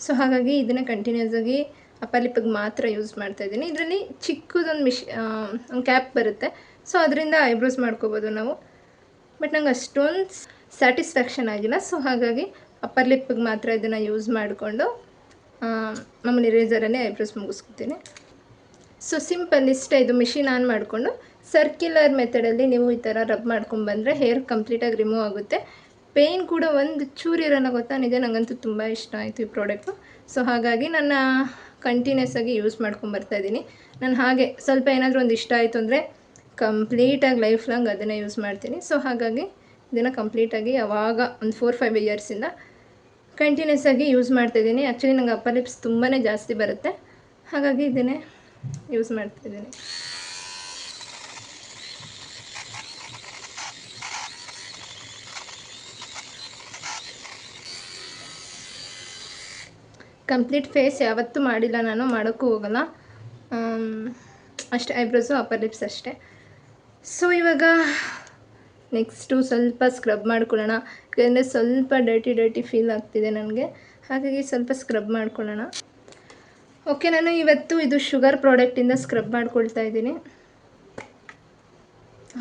ಸೊ ಹಾಗಾಗಿ ಇದನ್ನೇ ಕಂಟಿನ್ಯೂಸ್ ಆಗಿ ಅಪ್ಪರ್ ಲಿಪ್ಪಿಗೆ ಮಾತ್ರ ಯೂಸ್ ಮಾಡ್ತಾ ಇದ್ದೀನಿ. ಇದರಲ್ಲಿ ಚಿಕ್ಕದೊಂದು ಮಿಶ್ ಒಂದು ಕ್ಯಾಪ್ ಬರುತ್ತೆ. ಸೊ ಅದರಿಂದ ಐಬ್ರೋಸ್ ಮಾಡ್ಕೋಬೋದು ನಾವು. ಬಟ್ ನಂಗೆ ಅಷ್ಟೊಂದು ಸ್ಯಾಟಿಸ್ಫ್ಯಾಕ್ಷನ್ ಆಗಿಲ್ಲ. ಸೊ ಹಾಗಾಗಿ ಅಪ್ಪರ್ ಲಿಪ್ಪಿಗೆ ಮಾತ್ರ ಇದನ್ನು ಯೂಸ್ ಮಾಡಿಕೊಂಡು ಮಾಮೂಲಿ ರೇಸರಲ್ಲೇ ಐಬ್ರೋಸ್ ಮುಗಿಸ್ಕೊತೀನಿ. ಸೊ ಸಿಂಪಲ್ ಇಷ್ಟ ಇದು ಮಿಷಿನ್ ಆನ್ ಮಾಡಿಕೊಂಡು ಸರ್ಕ್ಯುಲರ್ ಮೆಥಡಲ್ಲಿ ನೀವು ಈ ಥರ ರಬ್ ಮಾಡ್ಕೊಂಡ್ಬಂದರೆ ಹೇರ್ ಕಂಪ್ಲೀಟಾಗಿ ರಿಮೂವ್ ಆಗುತ್ತೆ. ಪೇಯ್ನ್ ಕೂಡ ಒಂದು ಚೂರು ಇರೋಲ್ಲ ಗೊತ್ತಾ? ನಿಜ ನನಗಂತೂ ತುಂಬ ಇಷ್ಟ ಆಯಿತು ಈ ಪ್ರಾಡಕ್ಟು ಸೊ ಹಾಗಾಗಿ ನನ್ನ ಕಂಟಿನ್ಯೂಸ್ ಆಗಿ ಯೂಸ್ ಮಾಡ್ಕೊಂಬರ್ತಾ ಇದ್ದೀನಿ. ನಾನು ಹಾಗೆ ಸ್ವಲ್ಪ ಏನಾದರೂ ಒಂದು ಇಷ್ಟ ಆಯಿತು ಅಂದರೆ ಕಂಪ್ಲೀಟಾಗಿ ಲೈಫ್ ಲಾಂಗ್ ಅದನ್ನೇ ಯೂಸ್ ಮಾಡ್ತೀನಿ. ಸೊ ಹಾಗಾಗಿ ಇದನ್ನು ಕಂಪ್ಲೀಟಾಗಿ ಯಾವಾಗ ಒಂದು ಫೋರ್ ಫೈವ್ ಇಯರ್ಸಿಂದ ಕಂಟಿನ್ಯೂಸ್ ಆಗಿ ಯೂಸ್ ಮಾಡ್ತಾಯಿದ್ದೀನಿ ಆ್ಯಕ್ಚುಲಿ ನಂಗೆ ಅಪ್ಪರ್ ಲಿಪ್ಸ್ ತುಂಬಾ ಜಾಸ್ತಿ ಬರುತ್ತೆ. ಹಾಗಾಗಿ ಇದನ್ನೇ ಯೂಸ್ ಮಾಡ್ತಾಯಿದ್ದೀನಿ ಕಂಪ್ಲೀಟ್ ಫೇಸ್ ಯಾವತ್ತೂ ಮಾಡಿಲ್ಲ, ನಾನು ಮಾಡೋಕ್ಕೂ ಹೋಗಲ್ಲ. ಅಷ್ಟೇ ಐಬ್ರೋಸು ಅಪ್ಪರ್ ಲಿಪ್ಸ್ ಅಷ್ಟೇ. ಸೊ ಇವಾಗ ನೆಕ್ಸ್ಟು ಸ್ವಲ್ಪ ಸ್ಕ್ರಬ್ ಮಾಡ್ಕೊಳ್ಳೋಣ. ಯಾಕೆಂದರೆ ಸ್ವಲ್ಪ ಡರ್ಟಿ ಡರ್ಟಿ ಫೀಲ್ ಆಗ್ತಿದೆ ನನಗೆ. ಹಾಗಾಗಿ ಸ್ವಲ್ಪ ಸ್ಕ್ರಬ್ ಮಾಡ್ಕೊಳ್ಳೋಣ. ಓಕೆ ನಾನು ಇವತ್ತು ಇದು ಶುಗರ್ ಪ್ರಾಡಕ್ಟಿಂದ ಸ್ಕ್ರಬ್ ಮಾಡ್ಕೊಳ್ತಾ ಇದ್ದೀನಿ.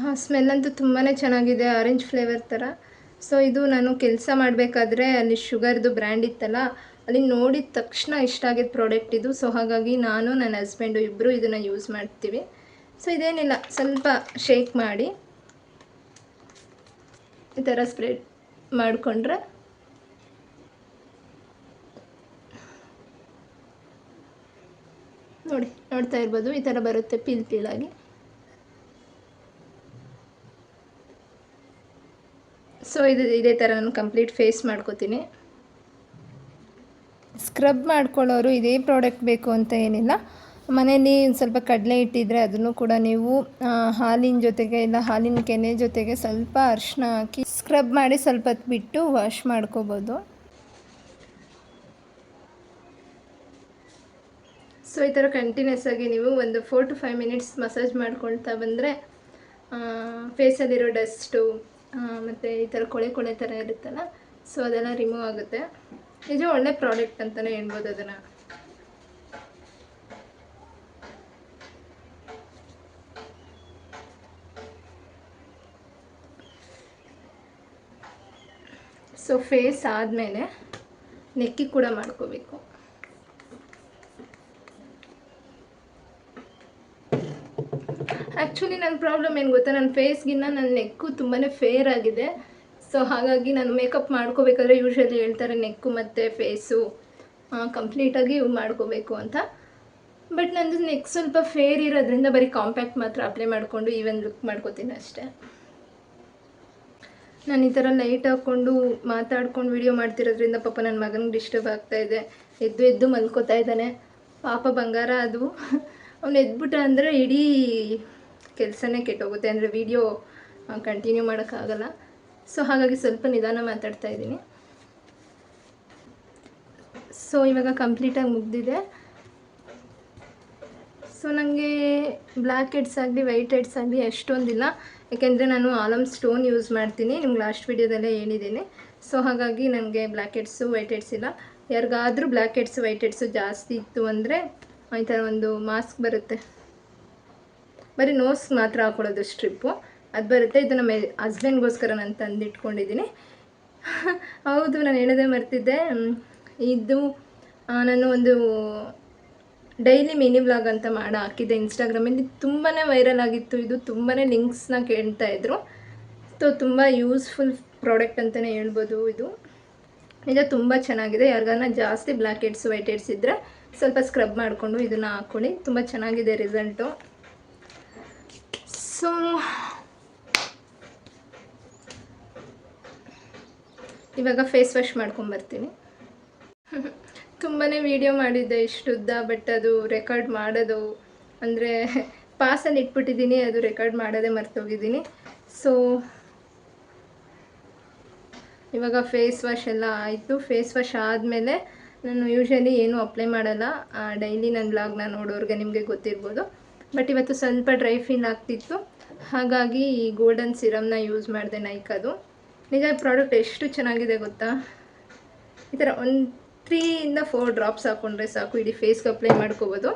ಹಾಂ ಸ್ಮೆಲ್ ಅಂತೂ ತುಂಬಾ ಚೆನ್ನಾಗಿದೆ ಆರೆಂಜ್ ಫ್ಲೇವರ್ ಥರ ಸೊ ಇದು ನಾನು ಕೆಲಸ ಮಾಡಬೇಕಾದ್ರೆ ಅಲ್ಲಿ ಶುಗರ್ದು ಬ್ರ್ಯಾಂಡ್ ಇತ್ತಲ್ಲ, ಅಲ್ಲಿ ನೋಡಿದ ತಕ್ಷಣ ಇಷ್ಟ ಆಗಿದ್ದ ಪ್ರಾಡಕ್ಟ್ ಇದು. ಸೊ ಹಾಗಾಗಿ ನಾನು, ನನ್ನ ಹಸ್ಬೆಂಡು ಇಬ್ಬರು ಇದನ್ನು ಯೂಸ್ ಮಾಡ್ತೀವಿ. ಸೊ ಇದೇನಿಲ್ಲ, ಸ್ವಲ್ಪ ಶೇಕ್ ಮಾಡಿ ಈ ಥರ ಸ್ಪ್ರೆಡ್ ಮಾಡಿಕೊಂಡ್ರೆ ನೋಡಿ, ನೋಡ್ತಾ ಇರ್ಬೋದು. ಈ ಥರ ಬರುತ್ತೆ ಪೀಲ್ ಪೀಲಾಗಿ ಸೊ ಇದು ಇದೇ ಥರ ನಾನು ಕಂಪ್ಲೀಟ್ ಫೇಸ್ ಮಾಡ್ಕೋತೀನಿ. ಸ್ಕ್ರಬ್ ಮಾಡ್ಕೊಳ್ಳೋರು ಇದೇ ಪ್ರಾಡಕ್ಟ್ ಬೇಕು ಅಂತ ಏನಿಲ್ಲ. ಮನೆಯಲ್ಲಿ ಒಂದು ಸ್ವಲ್ಪ ಕಡಲೆ ಇಟ್ಟಿದ್ರೆ ಅದನ್ನು ಕೂಡ ನೀವು ಹಾಲಿನ ಜೊತೆಗೆ ಇಲ್ಲ ಹಾಲಿನ ಕೆನೆ ಜೊತೆಗೆ ಸ್ವಲ್ಪ ಅರಿಶಿನ ಹಾಕಿ ಸ್ಕ್ರಬ್ ಮಾಡಿ ಸ್ವಲ್ಪ ಹೊತ್ತು ಬಿಟ್ಟು ವಾಶ್ ಮಾಡ್ಕೋಬೋದು. ಸೊ, ಈ ಥರ ಕಂಟಿನ್ಯೂಸ್ ಆಗಿ ನೀವು ಒಂದು four to five minutes massage ಮಾಡ್ಕೊಳ್ತಾ ಬಂದರೆ ಫೇಸಲ್ಲಿರೋ ಡಸ್ಟು ಮತ್ತು ಈ ಥರ ಕೊಳೆ ಕೊಳೆ ಥರ ಇರುತ್ತಲ್ಲ, ಸೊ, ಅದೆಲ್ಲ ರಿಮೂವ್ ಆಗುತ್ತೆ. ನಿಜ ಒಳ್ಳೆ ಪ್ರಾಡಕ್ಟ್ ಅಂತಲೇ ಹೇಳ್ಬೋದು ಅದನ್ನು. ಸೊ ಫೇಸ್ ಆದಮೇಲೆ, ನೆಕ್ಕಿ ಕೂಡ ಮಾಡ್ಕೋಬೇಕು. ಆ್ಯಕ್ಚುಲಿ ನನ್ನ ಪ್ರಾಬ್ಲಮ್ ಏನು ಗೊತ್ತಾ? ನನ್ನ ಫೇಸ್ಗಿನ್ನ ನನ್ನ ನೆಕ್ಕು ತುಂಬಾ ಫೇರ್ ಆಗಿದೆ. ಸೊ ಹಾಗಾಗಿ ನಾನು ಮೇಕಪ್ ಮಾಡ್ಕೋಬೇಕಾದ್ರೆ ಯೂಶ್ವಲಿ ಹೇಳ್ತಾರೆ ನೆಕ್ಕು ಮತ್ತು ಫೇಸು ಕಂಪ್ಲೀಟಾಗಿ ಮಾಡ್ಕೋಬೇಕು ಅಂತ. ಬಟ್ ನಂದು ನೆಕ್ ಸ್ವಲ್ಪ ಫೇರ್ ಇರೋದ್ರಿಂದ ಬರೀ ಕಾಂಪ್ಯಾಕ್ಟ್ ಮಾತ್ರ ಅಪ್ಲೈ ಮಾಡಿಕೊಂಡು ಈವನ್ ಲುಕ್ ಮಾಡ್ಕೋತೀನಿ ಅಷ್ಟೇ. ನಾನು ಈ ಥರ ಲೈಟ್ ಹಾಕ್ಕೊಂಡು ಮಾತಾಡ್ಕೊಂಡು ವಿಡಿಯೋ ಮಾಡ್ತಿರೋದ್ರಿಂದ ಪಾಪ ನನ್ನ ಮಗನಿಗೆ ಡಿಸ್ಟರ್ಬ್ ಆಗ್ತಾ ಇದೆ. ಎದ್ದು ಎದ್ದು ಮಲ್ಕೋತಾ ಇದ್ದಾನೆ. ಪಾಪ ಬಂಗಾರ ಅದು. ಅವನು ಎದ್ಬಿಟ್ಟ ಅಂದರೆ ಇಡೀ ಕೆಲಸನೇ ಕೆಟ್ಟೋಗುತ್ತೆ ಅಂದರೆ ವೀಡಿಯೋ ಕಂಟಿನ್ಯೂ ಮಾಡೋಕ್ಕಾಗಲ್ಲ. ಸೊ ಹಾಗಾಗಿ ಸ್ವಲ್ಪ ನಿಧಾನ ಮಾತಾಡ್ತಾ ಇದ್ದೀನಿ. ಸೊ ಇವಾಗ ಕಂಪ್ಲೀಟಾಗಿ ಮುಗ್ದಿದೆ. ಸೊ ನನಗೆ ಬ್ಲ್ಯಾಕ್ ಹೆಡ್ಸ್ ಆಗಲಿ ವೈಟ್ ಹೆಡ್ಸ್ ಆಗಲಿ ಅಷ್ಟೊಂದಿಲ್ಲ ಯಾಕೆಂದರೆ ನಾನು ಆಲಮ್ ಸ್ಟೋನ್ ಯೂಸ್ ಮಾಡ್ತೀನಿ. ನಿಮ್ಗೆ ಲಾಸ್ಟ್ ವೀಡಿಯೋದಲ್ಲೇ ಹೇಳಿದ್ದೀನಿ. ಸೊ ಹಾಗಾಗಿ ನನಗೆ ಬ್ಲ್ಯಾಕ್ ಹೆಡ್ಸು ವೈಟ್ ಹೆಡ್ಸ್ ಇಲ್ಲ. ಯಾರಿಗಾದರೂ ಬ್ಲ್ಯಾಕ್ ಹೆಡ್ಸು ವೈಟ್ ಹೆಡ್ಸು ಜಾಸ್ತಿ ಇತ್ತು ಅಂದರೆ ಈ ಥರ ಒಂದು ಮಾಸ್ಕ್ ಬರುತ್ತೆ. ಬರೀ ನೋಸ್ ಮಾತ್ರ ಹಾಕೊಳ್ಳೋದು ಸ್ಟ್ರಿಪ್ಪು ಅದು ಬರುತ್ತೆ. ಇದು ನಮ್ಮ ಹಸ್ಬೆಂಡ್ಗೋಸ್ಕರ ನಾನು ತಂದಿಟ್ಕೊಂಡಿದ್ದೀನಿ. ಹೌದು, ನಾನು ಹೇಳೋದೇ ಮರ್ತಿದ್ದೆ. ಇದು ನಾನು ಒಂದು ಡೈಲಿ ಮಿನಿ ವ್ಲಾಗ್ ಅಂತ ಮಾಡಿ ಹಾಕಿದ್ದೆ ಇನ್ಸ್ಟಾಗ್ರಾಮಲ್ಲಿ ತುಂಬಾ ವೈರಲ್ ಆಗಿತ್ತು. ಇದು ತುಂಬಾ ಲಿಂಕ್ಸ್ನ ಕೇಳ್ತಾ ಇದ್ರು. ಸೊ ತುಂಬ ಯೂಸ್ಫುಲ್ ಪ್ರಾಡಕ್ಟ್ ಅಂತಲೇ ಹೇಳ್ಬೋದು ಇದು. ಇದು ತುಂಬ ಚೆನ್ನಾಗಿದೆ. ಯಾರಿಗಾನ ಜಾಸ್ತಿ ಬ್ಲ್ಯಾಕ್ ಹೆಡ್ಸ್ ವೈಟ್ ಹೆಡ್ಸ್ ಇದ್ದರೆ ಸ್ವಲ್ಪ ಸ್ಕ್ರಬ್ ಮಾಡಿಕೊಂಡು ಇದನ್ನು ಹಾಕ್ಕೊಳ್ಳಿ ತುಂಬ ಚೆನ್ನಾಗಿದೆ ರಿಸಲ್ಟು ಸೊ ಇವಾಗ ಫೇಸ್ ವಾಶ್ ಮಾಡ್ಕೊಂಬರ್ತೀನಿ ತುಂಬಾ ವಿಡಿಯೋ ಮಾಡಿದ್ದೆ ಇಷ್ಟುದ್ದ ಬಟ್ ಅದು ರೆಕಾರ್ಡ್ ಮಾಡೋದು, ಅಂದರೆ ಪಾಸಲ್ಲಿ ಇಟ್ಬಿಟ್ಟಿದ್ದೀನಿ, ಅದು ರೆಕಾರ್ಡ್ ಮಾಡೋದೇ ಮರ್ತೋಗಿದ್ದೀನಿ. ಸೊ ಇವಾಗ ಫೇಸ್ ವಾಶ್ ಎಲ್ಲ ಆಯಿತು. ಫೇಸ್ ವಾಶ್ ಆದಮೇಲೆ ನಾನು ಯೂಶ್ವಲಿ ಏನೂ ಅಪ್ಲೈ ಮಾಡಲ್ಲ. ಡೈಲಿ ನನ್ನ ಬ್ಲಾಗ್ನ ನೋಡೋರಿಗೆ ನಿಮಗೆ ಗೊತ್ತಿರ್ಬೋದು. ಬಟ್ ಇವತ್ತು ಸ್ವಲ್ಪ ಡ್ರೈ ಫಿನ್ ಆಗ್ತಿತ್ತು. ಹಾಗಾಗಿ ಈ ಗೋಲ್ಡನ್ ಸಿರಮ್ನ ಯೂಸ್ ಮಾಡಿದೆ ನೈಕ್ ನೈಕದು ನಿಜ ಪ್ರಾಡಕ್ಟ್ ಎಷ್ಟು ಚೆನ್ನಾಗಿದೆ ಗೊತ್ತಾ? ಈ ಥರ ಒಂದು ತ್ರೀಯಿಂದ ಫೋರ್ ಡ್ರಾಪ್ಸ್ ಹಾಕ್ಕೊಂಡ್ರೆ ಸಾಕು. ಇಡೀ ಫೇಸ್ಗೆ ಅಪ್ಲೈ ಮಾಡ್ಕೋಬೋದು.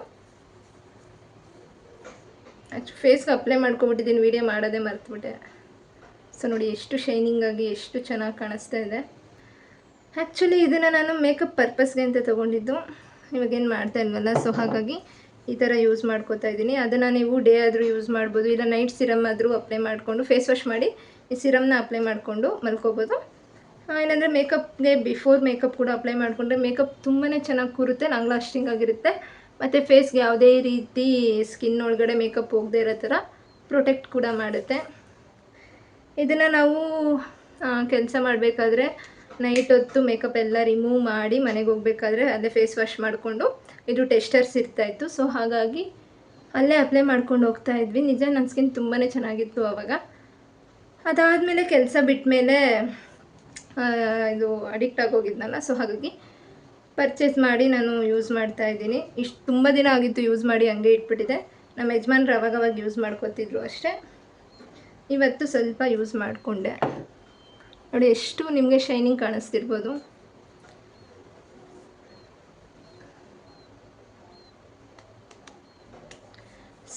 ಆ್ಯಕ್ಚು ಫೇಸ್ಗೆ ಅಪ್ಲೈ ಮಾಡ್ಕೊಬಿಟ್ಟಿದ್ದೀನಿ. ವೀಡಿಯೋ ಮಾಡೋದೇ ಮರ್ತುಬಿಟ್ಟೆ. ಸೊ ನೋಡಿ, ಎಷ್ಟು ಶೈನಿಂಗ್ ಆಗಿ ಎಷ್ಟು ಚೆನ್ನಾಗಿ ಕಾಣಿಸ್ತಾ ಇದೆ. ಆ್ಯಕ್ಚುಲಿ ಇದನ್ನು ನಾನು ಮೇಕಪ್ ಪರ್ಪಸ್ಗೆ ಅಂತ ತೊಗೊಂಡಿದ್ದು. ಇವಾಗೇನು ಮಾಡ್ತಾ ಇಲ್ವಲ್ಲ? ಸೊ ಹಾಗಾಗಿ ಈ ಥರ ಯೂಸ್ ಮಾಡ್ಕೋತಾ ಇದ್ದೀನಿ. ಅದನ್ನು ನೀವು ಡೇ ಆದರೂ ಯೂಸ್ ಮಾಡ್ಬೋದು. ಇಲ್ಲ ನೈಟ್ ಸಿರಮ್ ಆದರೂ ಅಪ್ಲೈ ಮಾಡಿಕೊಂಡು ಫೇಸ್ ವಾಶ್ ಮಾಡಿ ಈ ಸಿರಮ್ನ ಅಪ್ಲೈ ಮಾಡಿಕೊಂಡು ಮಲ್ಕೋಬೋದು. ಏನಂದರೆ ಮೇಕಪ್ಗೆ ಬಿಫೋರ್ ಮೇಕಪ್ ಕೂಡ ಅಪ್ಲೈ ಮಾಡಿಕೊಂಡ್ರೆ ಮೇಕಪ್ ತುಂಬಾ ಚೆನ್ನಾಗಿ ಕೂರುತ್ತೆ ಲಾಂಗ್ ಲಾಸ್ಟಿಂಗ್ ಆಗಿರುತ್ತೆ. ಮತ್ತು ಫೇಸ್ಗೆ ಯಾವುದೇ ರೀತಿ ಸ್ಕಿನ್ ಒಳಗಡೆ ಮೇಕಪ್ ಹೋಗದೆ ಇರೋ ಥರ ಪ್ರೊಟೆಕ್ಟ್ ಕೂಡ ಮಾಡುತ್ತೆ. ಇದನ್ನು ನಾವು ಕೆಲಸ ಮಾಡಬೇಕಾದ್ರೆ ನೈಟ್ ಹೊತ್ತು ಮೇಕಪ್ ಎಲ್ಲ ರಿಮೂವ್ ಮಾಡಿ ಮನೆಗೆ ಹೋಗ್ಬೇಕಾದ್ರೆ ಅದೇ ಫೇಸ್ ವಾಶ್ ಮಾಡಿಕೊಂಡು ಇದು ಟೆಸ್ಟರ್ಸ್ ಇರ್ತಾಯಿತ್ತು ಸೊ ಹಾಗಾಗಿ ಅಲ್ಲೇ ಅಪ್ಲೈ ಮಾಡ್ಕೊಂಡು ಹೋಗ್ತಾ ಇದ್ವಿ. ನಿಜ ನನ್ನ ಸ್ಕಿನ್ ತುಂಬಾ ಚೆನ್ನಾಗಿತ್ತು ಆವಾಗ ಅದಾದಮೇಲೆ ಕೆಲಸ ಬಿಟ್ಟ ಮೇಲೆ ಇದು ಅಡಿಕ್ಟ್ ಆಗೋಗಿದ್ನಲ್ಲ ಸೊ ಹಾಗಾಗಿ ಪರ್ಚೇಸ್ ಮಾಡಿ ನಾನು ಯೂಸ್ ಮಾಡ್ತಾ ಇದ್ದೀನಿ. ಇಷ್ಟು ತುಂಬ ದಿನ ಆಗಿತ್ತು ಯೂಸ್ ಮಾಡಿ ಹಂಗೆ ಇಟ್ಬಿಟ್ಟಿದೆ. ನಮ್ಮ ಯಜಮಾನ್ರು ಅವಾಗವಾಗ ಯೂಸ್ ಮಾಡ್ಕೊತಿದ್ರು ಅಷ್ಟೇ. ಇವತ್ತು ಸ್ವಲ್ಪ ಯೂಸ್ ಮಾಡಿಕೊಂಡೆ. ನೋಡಿ, ಎಷ್ಟು ನಿಮಗೆ ಶೈನಿಂಗ್ ಕಾಣಿಸ್ತಿರ್ಬೋದು.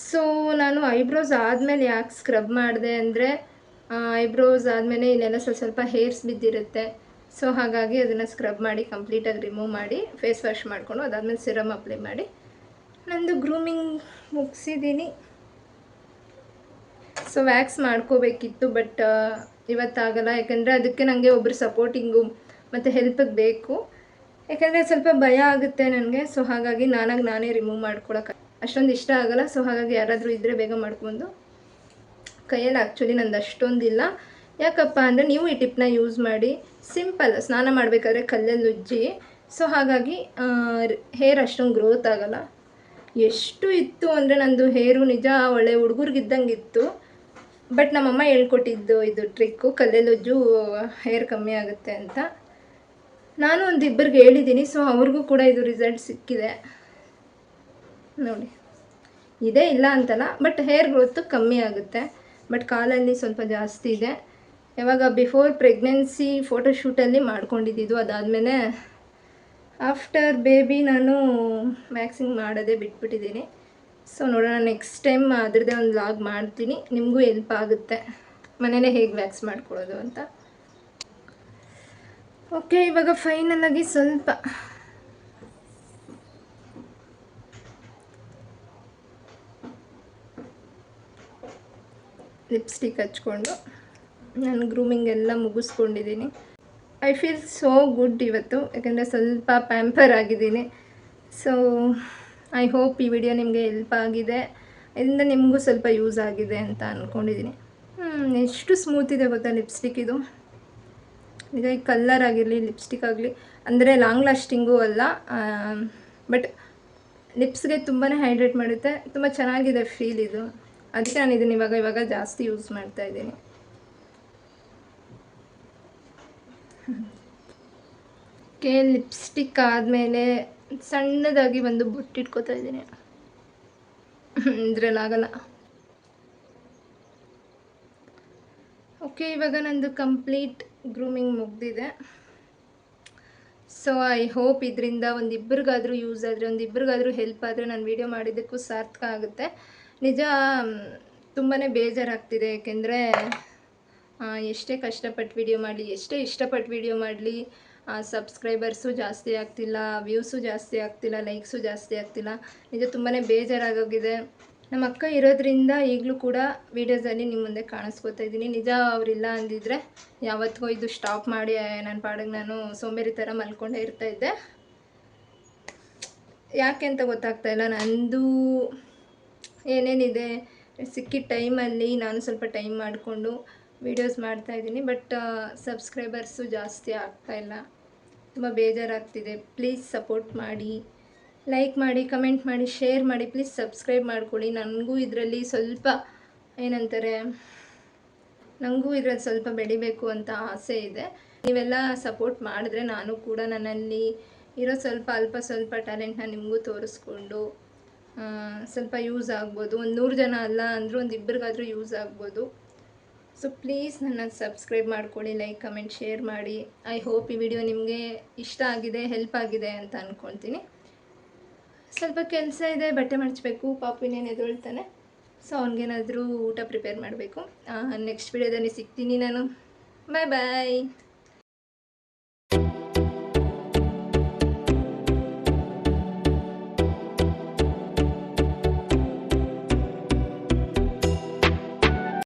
ಸೊ ನಾನು ಐಬ್ರೋಸ್ ಆದಮೇಲೆ ಯಾಕೆ ಸ್ಕ್ರಬ್ ಮಾಡಿದೆ ಅಂದರೆ ಐಬ್ರೋಸ್ ಆದಮೇಲೆ ಇಲ್ಲೆಲ್ಲ ಸ್ವಲ್ಪ ಸ್ವಲ್ಪ ಹೇರ್ಸ್ ಬಿದ್ದಿರುತ್ತೆ. ಸೊ ಹಾಗಾಗಿ ಅದನ್ನು ಸ್ಕ್ರಬ್ ಮಾಡಿ ಕಂಪ್ಲೀಟಾಗಿ ರಿಮೂವ್ ಮಾಡಿ ಫೇಸ್ ವಾಶ್ ಮಾಡಿಕೊಂಡು ಅದಾದಮೇಲೆ ಸಿರಮ್ ಅಪ್ಲೈ ಮಾಡಿ. ನಂದು ಗ್ರೂಮಿಂಗ್ ಮುಗಿಸಿದ್ದೀನಿ ಸೊ ವ್ಯಾಕ್ಸ್ ಮಾಡ್ಕೋಬೇಕಿತ್ತು ಬಟ್ ಇವತ್ತಾಗಲ್ಲ, ಯಾಕಂದರೆ ಅದಕ್ಕೆ ನನಗೆ ಒಬ್ಬರು ಸಪೋರ್ಟಿಂಗು ಮತ್ತು ಹೆಲ್ಪಿಗೆ ಬೇಕು. ಯಾಕಂದರೆ ಸ್ವಲ್ಪ ಭಯ ಆಗುತ್ತೆ ನನಗೆ ಸೊ ಹಾಗಾಗಿ ನಾನಾಗಿ ನಾನೇ ರಿಮೂವ್ ಮಾಡ್ಕೊಳಕ್ಕೆ ಅಷ್ಟೊಂದು ಇಷ್ಟ ಆಗಲ್ಲ ಸೊ ಹಾಗಾಗಿ ಯಾರಾದರೂ ಇದ್ದರೆ ಬೇಗ ಮಾಡ್ಕೊಂಡು ಕೈಯಲ್ಲಿ ಆ್ಯಕ್ಚುಲಿ ನಂದು ಅಷ್ಟೊಂದಿಲ್ಲ ಯಾಕಪ್ಪ ಅಂದರೆ ನೀವು ಈ ಟಿಪ್ನ ಯೂಸ್ ಮಾಡಿ ಸಿಂಪಲ್ ಸ್ನಾನ ಮಾಡಬೇಕಾದ್ರೆ ಕಲ್ಲಲ್ಲಿ ಉಜ್ಜಿ ಸೊ ಹಾಗಾಗಿ ಹೇರ್ ಅಷ್ಟೊಂದು ಗ್ರೋತ್ ಆಗಲ್ಲ. ಎಷ್ಟು ಇತ್ತು ಅಂದರೆ ನಂದು ಹೇರು ನಿಜ ಒಳ್ಳೆ ಹುಡುಗರಿಗಿದ್ದಂಗೆ ಇತ್ತು. ಬಟ್ ನಮ್ಮಮ್ಮ ಹೇಳ್ಕೊಟ್ಟಿದ್ದು ಇದು ಟ್ರಿಕ್ಕು ಕಲ್ಲೆಲುಜ್ಜು ಹೇರ್ ಕಮ್ಮಿ ಆಗುತ್ತೆ ಅಂತ. ನಾನು ಒಂದು ಇಬ್ಬರಿಗೆ ಹೇಳಿದ್ದೀನಿ ಸೊ ಅವ್ರಿಗೂ ಕೂಡ ಇದು ರಿಸಲ್ಟ್ ಸಿಕ್ಕಿದೆ. ನೋಡಿ. ಇದೆ ಇಲ್ಲ ಅಂತಲ್ಲ ಬಟ್ ಹೇರ್ ಗ್ರೋತ್ ಕಮ್ಮಿ ಆಗುತ್ತೆ. ಬಟ್ ಕಾಲಲ್ಲಿ ಸ್ವಲ್ಪ ಜಾಸ್ತಿ ಇದೆ. ಯಾವಾಗ ಬಿಫೋರ್ ಪ್ರೆಗ್ನೆನ್ಸಿ ಫೋಟೋಶೂಟಲ್ಲಿ ಮಾಡ್ಕೊಂಡಿದ್ದು ಅದಾದಮೇಲೆ ಆಫ್ಟರ್ ಬೇಬಿ ನಾನು ವ್ಯಾಕ್ಸಿಂಗ್ ಮಾಡೋದೇ ಬಿಟ್ಬಿಟ್ಟಿದ್ದೀನಿ. ಸೊ ನೋಡೋಣ ನೆಕ್ಸ್ಟ್ ಟೈಮ್ ಅದ್ರದ್ದೇ ಒಂದು ಲಾಗ್ ಮಾಡ್ತೀನಿ. ನಿಮಗೂ ಹೆಲ್ಪ್ ಆಗುತ್ತೆ. ಮನೇಲೇ ಹೇಗೆ ವ್ಯಾಕ್ಸ್ ಮಾಡ್ಕೊಳ್ಳೋದು ಅಂತ. ಓಕೆ ಇವಾಗ ಫೈನಲ್ ಆಗಿ ಸ್ವಲ್ಪ. ಲಿಪ್ಸ್ಟಿಕ್ ಹಚ್ಕೊಂಡು ನಾನು ಗ್ರೂಮಿಂಗ್ ಎಲ್ಲ ಮುಗಿಸ್ಕೊಂಡಿದ್ದೀನಿ. ಐ ಫೀಲ್ ಸೋ ಗುಡ್ ಇವತ್ತು, ಯಾಕಂದರೆ ಸ್ವಲ್ಪ ಪ್ಯಾಂಪರ್ ಆಗಿದ್ದೀನಿ. ಸೊ ಐ ಹೋಪ್ ಈ ವಿಡಿಯೋ ನಿಮಗೆ ಹೆಲ್ಪ್ ಆಗಿದೆ. ಇದರಿಂದ ನಿಮಗೂ ಸ್ವಲ್ಪ ಯೂಸ್ ಆಗಿದೆ ಅಂತ ಅಂದ್ಕೊಂಡಿದ್ದೀನಿ ಎಷ್ಟು ಸ್ಮೂತ್ ಇದೆ ಗೊತ್ತಾ ಲಿಪ್ಸ್ಟಿಕ್ ಇದು? ಈಗ ಈ ಕಲ್ಲರ್ ಆಗಿರಲಿ ಲಿಪ್ಸ್ಟಿಕ್ ಆಗಲಿ, ಅಂದರೆ ಲಾಂಗ್ ಲಾಸ್ಟಿಂಗು ಅಲ್ಲ ಬಟ್ ಲಿಪ್ಸ್ಗೆ ತುಂಬಾ ಹೈಡ್ರೇಟ್ ಮಾಡುತ್ತೆ. ತುಂಬ ಚೆನ್ನಾಗಿದೆ ಫೀಲ್ ಇದು. ಅದಕ್ಕೆ ನಾನು ಇದನ್ನು ಇವಾಗ ಇವಾಗ ಜಾಸ್ತಿ ಯೂಸ್ ಮಾಡ್ತಾ ಇದ್ದೀನಿ. ಕೆ ಲಿಪ್ಸ್ಟಿಕ್ ಆದಮೇಲೆ ಸಣ್ಣದಾಗಿ ಒಂದು ಬುಟ್ಟಿಟ್ಕೋತಾ ಇದ್ದೀನಿ. ಇದ್ರಲ್ಲಾಗಲ್ಲ ಓಕೆ ಇವಾಗ ನಂದು ಕಂಪ್ಲೀಟ್ ಗ್ರೂಮಿಂಗ್ ಮುಗ್ದಿದೆ. ಸೊ ಐ ಹೋಪ್ ಇದರಿಂದ ಒಂದಿಬ್ಬರಿಗಾದರೂ ಯೂಸ್ ಆದರೆ ಒಂದಿಬ್ಬರಿಗಾದರೂ ಹೆಲ್ಪ್ ಆದರೆ ನಾನು ವೀಡಿಯೋ ಮಾಡಿದ್ದಕ್ಕೂ ಸಾರ್ಥಕ ಆಗುತ್ತೆ. ನಿಜ ತುಂಬಾ ಬೇಜಾರಾಗ್ತಿದೆ. ಏಕೆಂದರೆ ಎಷ್ಟೇ ಕಷ್ಟಪಟ್ಟು ವೀಡಿಯೋ ಮಾಡಲಿ, ಎಷ್ಟೇ ಇಷ್ಟಪಟ್ಟು ವೀಡಿಯೋ ಮಾಡಲಿ ಸಬ್ಸ್ಕ್ರೈಬರ್ಸು ಜಾಸ್ತಿ ಆಗ್ತಿಲ್ಲ ವ್ಯೂಸು ಜಾಸ್ತಿ ಆಗ್ತಿಲ್ಲ ಲೈಕ್ಸು ಜಾಸ್ತಿ ಆಗ್ತಿಲ್ಲ. ನಿಜ ತುಂಬಾ ಬೇಜಾರಾಗೋಗಿದೆ. ನಮ್ಮ ಅಕ್ಕ ಇರೋದ್ರಿಂದ ಈಗಲೂ ಕೂಡ ವೀಡಿಯೋಸಲ್ಲಿ ನಿಮ್ಮ ಮುಂದೆ ಕಾಣಿಸ್ಕೊತಾ ಇದ್ದೀನಿ. ನಿಜ ಅವರಿಲ್ಲ ಅಂದಿದ್ರೆ ಯಾವತ್ತಿಗೂ ಇದು ಸ್ಟಾಪ್ ಮಾಡಿ ನನ್ನ ಪಾಡಿಗೆ ನಾನು ಸೋಂಬೇರಿ ಥರ ಮಲ್ಕೊಂಡೇ ಇರ್ತಾ ಇದ್ದೆ. ಯಾಕೆ ಅಂತ ಗೊತ್ತಾಗ್ತಾ ಇಲ್ಲ, ನಂದು ಏನೇನಿದೆ ಸಿಕ್ಕಿದ ಟೈಮಲ್ಲಿ ನಾನು ಸ್ವಲ್ಪ ಟೈಮ್ ಮಾಡಿಕೊಂಡು ವೀಡಿಯೋಸ್ ಮಾಡ್ತಾಯಿದ್ದೀನಿ ಬಟ್ ಸಬ್ಸ್ಕ್ರೈಬರ್ಸು ಜಾಸ್ತಿ ಆಗ್ತಾಯಿಲ್ಲ ತುಂಬ ಬೇಜಾರಾಗ್ತಿದೆ. ಪ್ಲೀಸ್ ಸಪೋರ್ಟ್ ಮಾಡಿ ಲೈಕ್ ಮಾಡಿ ಕಮೆಂಟ್ ಮಾಡಿ ಶೇರ್ ಮಾಡಿ ಪ್ಲೀಸ್ ಸಬ್ಸ್ಕ್ರೈಬ್ ಮಾಡ್ಕೊಳ್ಳಿ. ನನಗೂ ಇದರಲ್ಲಿ ಸ್ವಲ್ಪ ಏನಂತಾರೆ ನನಗೂ ಇದರಲ್ಲಿ ಸ್ವಲ್ಪ ಬೆಳಿಬೇಕು ಅಂತ ಆಸೆ ಇದೆ. ನೀವೆಲ್ಲ ಸಪೋರ್ಟ್ ಮಾಡಿದ್ರೆ ನಾನು ಕೂಡ ನನ್ನಲ್ಲಿ ಇರೋ ಸ್ವಲ್ಪ ಅಲ್ಪ ಸ್ವಲ್ಪ ಟ್ಯಾಲೆಂಟ್ನ ನಿಮಗೂ ತೋರಿಸ್ಕೊಂಡು ಸ್ವಲ್ಪ ಯೂಸ್ ಆಗ್ಬೋದು. ಒಂದು ನೂರು ಜನ ಅಲ್ಲ ಅಂದರೂ ಒಂದು ಇಬ್ಬರಿಗಾದರೂ ಯೂಸ್ ಆಗ್ಬೋದು. ಸೊ ಪ್ಲೀಸ್ ನನ್ನ ಸಬ್ಸ್ಕ್ರೈಬ್ ಮಾಡ್ಕೊಳ್ಳಿ ಲೈಕ್ ಕಮೆಂಟ್ ಶೇರ್ ಮಾಡಿ. ಐ ಹೋಪ್ ಈ ವಿಡಿಯೋ ನಿಮಗೆ ಇಷ್ಟ ಆಗಿದೆ ಹೆಲ್ಪ್ ಆಗಿದೆ ಅಂತ ಅಂದ್ಕೊಳ್ತೀನಿ ಸ್ವಲ್ಪ ಕೆಲಸ ಇದೆ, ಬಟ್ಟೆ ಮಡಚಬೇಕು ಪಾಪಿನೇನು ಎದುಳ್ತಾನೆ ಸೊ ಅವ್ನಿಗೇನಾದರೂ ಊಟ ಪ್ರಿಪೇರ್ ಮಾಡಬೇಕು. ನೆಕ್ಸ್ಟ್ ವಿಡಿಯೋದಲ್ಲಿ ಸಿಗ್ತೀನಿ ನಾನು. ಬಾಯ್ ಬಾಯ್